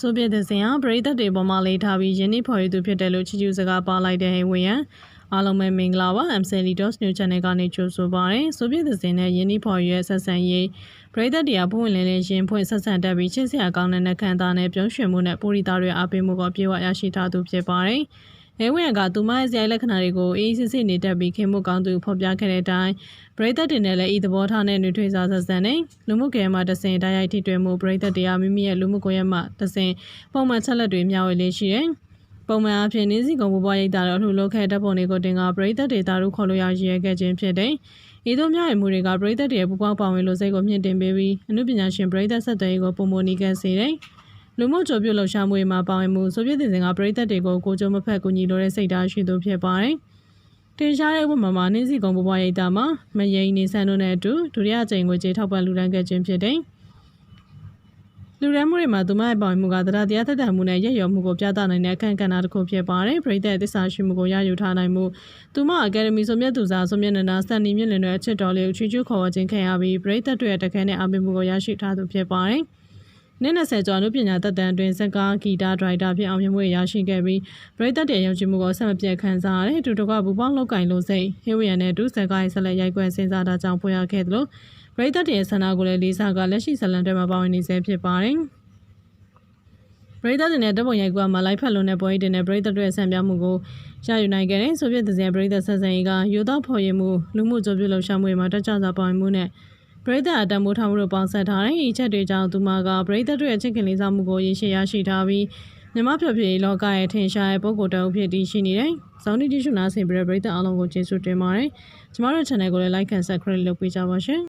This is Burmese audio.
ဆိုဗီယက်တစ်စင်ဟာပရိသတ်တွေပေါ်မှာလေးထားပြီးယင်းနှိဖော်ရည်သူဖြစ်တယ်လို့ချီးကျူးစကားပါလိုက်တဲ့ဟေဝယံအားလုံးပဲမင်္ဂလာပါ MCL Dos New Channel ကနေကြိုဆိုပါရယ်ဆိုဗီယက်တစ်စင်နဲ့ယင်းနှိဖော်ရည်ရဲ့ဆက်ဆံရေးပရိသတ်တွေကပုံဝင်လင်းလင်းရင်ဖွင့်ဆက်ဆံတတ်ပြီးချစ်စရာကောင်းတဲ့နှက်ခမ်းသားနဲ့ပြုံးရွှင်မှုနဲ့ပူရီသားတွေအားပေးမှုကိုပြေဝရရှိထားသူဖြစ်ပါတယ် အဲဝင်ကသူမရဲ့ဇယိုက်လက္ခဏာတွေကိုအေးအေးဆေးဆေးနေတတ်ပြီးခင်မှုကောင်းသူဖော်ပြခဲ့တဲ့အတိုင်းပရိသတ်တွေနဲ့လည်းဤသဘောထားနဲ့နှွေထွေးစားဆက်ဆံနေလူမှုကွန်ရက်မှာတဆင်တိုက်ရိုက်ထိတွေ့မှုပရိသတ်တွေကမိမိရဲ့လူမှုကွန်ရက်မှာတဆင်ပုံမှန်ချက်လက်တွေမျှဝေလေးရှိတယ်။ပုံမှန်အဖြစ်နေစီကုံဘဘရိတ်တာတော့အလှလုပ်ခဲ့တဲ့ပုံတွေကိုတင်ကပရိသတ်တွေတာတို့ခေါ်လို့ရရည်ရခဲ့ခြင်းဖြစ်တယ်။ဤသို့မျှဝေမှုတွေကပရိသတ်တွေရဲ့ပူပေါင်းပါဝင်လို့စိတ်ကိုမြင့်တင်ပေးပြီးအမှုပညာရှင်ပရိသတ်ဆက်သွယ်ရေးကိုပုံမနီးကပ်စေတယ်။ လူမှုကြိုပြုလှုပ်ရှားမှုတွေမှာပါဝင်မှုဆိုဗီယက်တင်စင်ကပရိသတ်တွေကိုကိုကြိုမဖက်ကူညီလိုတဲ့စိတ်ဓာတ်ရှိသူဖြစ်ပါတယ်။တင်ရှားတဲ့ဥပမာမှာနေစီကုံဘဘရိတ်တာမှာမယိန်နေဆန်းတို့နဲ့အတူဒုတိယကြိမ်ငွေကြေးထောက်ပံ့လူဒန်းခဲ့ခြင်းဖြစ်တယ်။လူရမ်းမှုတွေမှာသူမရဲ့ပါဝင်မှုကတရားတရားသက်သက်မှုနဲ့ရည်ရော်မှုကိုပြသနိုင်တဲ့အခန့်ကဏ္ဍတစ်ခုဖြစ်ပါတယ်။ပရိသတ်သစ္စာရှိမှုကိုရယူထားနိုင်မှုသူမအကယ်ဒမီဆိုမြတ်သူစားဆိုမြတ်နန္ဒာစတန်နီမြင့်လင်တို့အချစ်တော်လေးကိုချီကျူးခေါ်ဝေခြင်းခံရပြီးပရိသတ်တွေရဲ့တခဲနဲ့အပိမှုကိုရရှိထားသူဖြစ်ပါတယ်။ နင်း20ကျော်အနုပညာသက်တမ်းအတွင်းစကားဂီတဒရိုက်တာဖြစ်အောင်မြင်မှုရရှိခဲ့ပြီးပရိသတ်တွေယုံကြည်မှုကိုဆက်မပြတ်ခံစားရတယ်။တူတကဘူပေါင်းလောက်ကင်လို့စိတ်ဟေဝရန်နဲ့ဒုစကားရေးဆက်လက်ရိုက်ကွယ်စဉ်းစားတာကြောင့်ဖွင့်ရခဲ့သလိုပရိသတ်တွေရဲ့ဆန္ဒကိုလည်းလေးစားကလက်ရှိဇလန်တွေမှာပါဝင်နေဆဲဖြစ်ပါတယ်။ပရိသတ်တွေနဲ့တပ်ပုံရိုက်ကွာမှာလိုက်ဖက်လုံးတဲ့ပွဲတွေနဲ့ပရိသတ်တွေရဲ့ဆံပြမှုကိုရယူနိုင်ခဲ့တဲ့ဆိုဗီယက်သဇင်ပရိသတ်ဆက်ဆံရေးကယူသောဖော်ရည်မှုလူမှုကြိုးပြုလှုပ်ရှားမှုတွေမှာတက်ကြွစွာပါဝင်မှုနဲ့ ပရိသတ်အတံမိုးထားမှုတို့ပေါင်းဆက်ထားတဲ့ဤချက်တွေကြောင့်သူမကပရိသတ်တွေရဲ့ချစ်ခင်လေးစားမှုကိုရရှိရရှိထားပြီးမြမဖြော်ဖြေလောကရဲ့ထင်ရှားတဲ့ပုံကိုယ်တအုပ်ဖြစ်တည်ရှိနေတယ်။ဇောင်းတီတီရှုနာဆင်ပြတဲ့ပရိသတ်အားလုံးကိုကျေးဇူးတင်ပါတယ်။ကျမတို့ channel ကိုလည်း like and subscribe လုပ်ပေးကြပါရှင်။